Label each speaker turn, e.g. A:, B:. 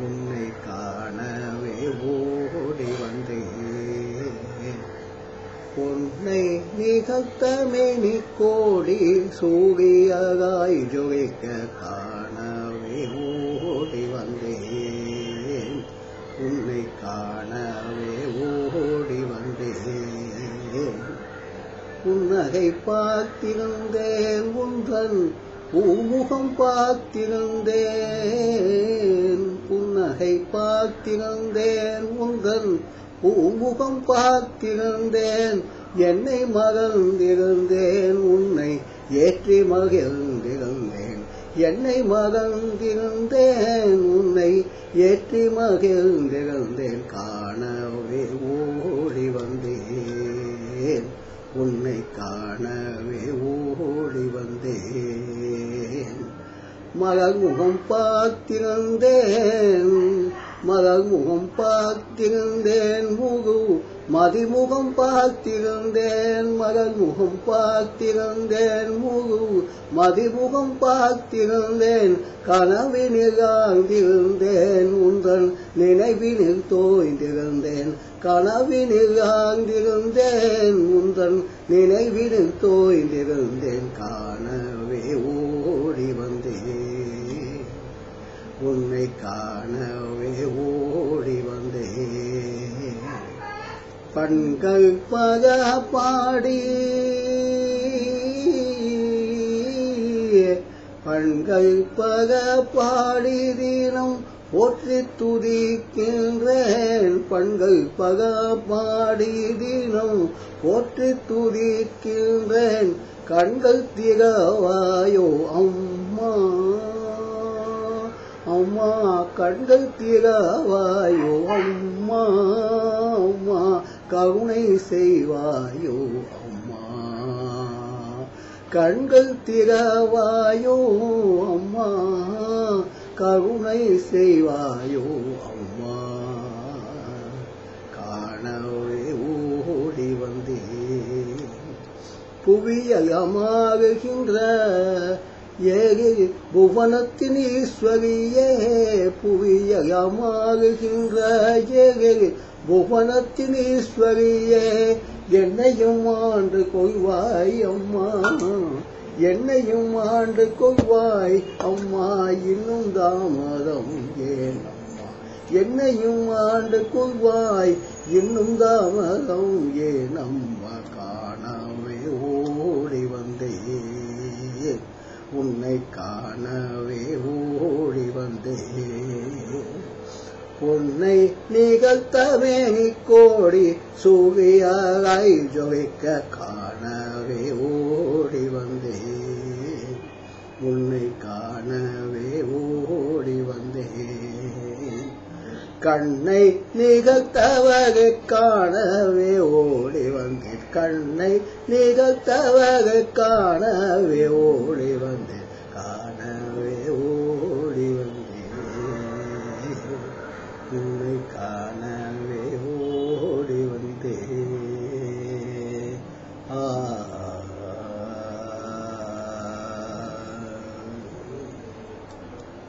A: உன்னை காணவே ஓடி வந்தேன். உன்னை நிகழ்த்தமேனி கோடி சூடியதாய் ஜொலிக்க காணவே ஓடி வந்தேன். உன்னை காணவே ஓடி வந்தேன். உன்னகை பார்த்திருந்தேன் உன்றன் பூமுகம் பார்த்திருந்தேன் புன்னகை பார்த்திருந்தேன் உங்கள் பூமுகம் பார்த்திருந்தேன் என்னை மறந்திருந்தேன் உன்னை ஏற்றி மகிழ்ந்திருந்தேன் என்னை மறந்திருந்தேன் உன்னை ஏற்றி மகிழ்ந்திருந்தேன் காணவே ஓடி வந்தேன். உன்னை காணவே ஓடி வந்தேன். மலர்முகம் பார்த்திருந்தேன். மலர்முகம் பார்த்திருந்தேன். முகு மதிமுகம் பார்த்திருந்தேன். மலர்முகம் பார்த்திருந்தேன். முகு மதிமுகம் பார்த்திருந்தேன். கனவினில் ஆழ்ந்திருந்தேன் உந்தன் நினைவினில் தோய்ந்திருந்தேன். கனவினில் ஆழ்ந்திருந்தேன் உந்தன் நினைவினில் தோய்ந்திருந்தேன் காணவே ஓடி வந்தேன். உன்னை காணவே ஓடி வந்தேன். பண்கள் பக பாடி பண்கள் பக பாடி தினம் போற்றி துதிக்கின்றேன் பண்கள் பக பாடி தினம் போற்றி துதிக்கின்றேன் கண்கள் திகவாயோ அம்மா. அம்மா கண்கள் திகவாயோ அம்மா. அம்மா கருணை செய்வாயோ அம்மா. கண்கள் திகவாயோ கருணை செய்வாயோ அம்மா. காணவே ஓடி வந்தேன். புவியகமாகுகின்ற ஏகி புவனத்தின் ஈஸ்வரியே புவியகமாகுகின்ற ஏகி புவனத்தின் ஈஸ்வரியே என்னையும் ஆண்டு கொள்வாய் அம்மா. என்னையும் ஆண்டு கொள்வாய் அம்மா இன்னும் தாமதம் ஏன்? அம்மா என்னையும் ஆண்டு கொள்வாய் இன்னும் தாமதம் ஏன்? அம்மா காணாமே ஓடி வந்தேன். உன்னை காணவே ஓடி வந்தேன். உன்னை நிகழ்த்தவே கோடி சூவியாய் ஜொலிக்க காண கண்ணை நிகழ்த்தவக காணவே ஓடி வந்தேன். கண்ணை நிகழ்த்தவக காணவே ஓடி வந்தேன்.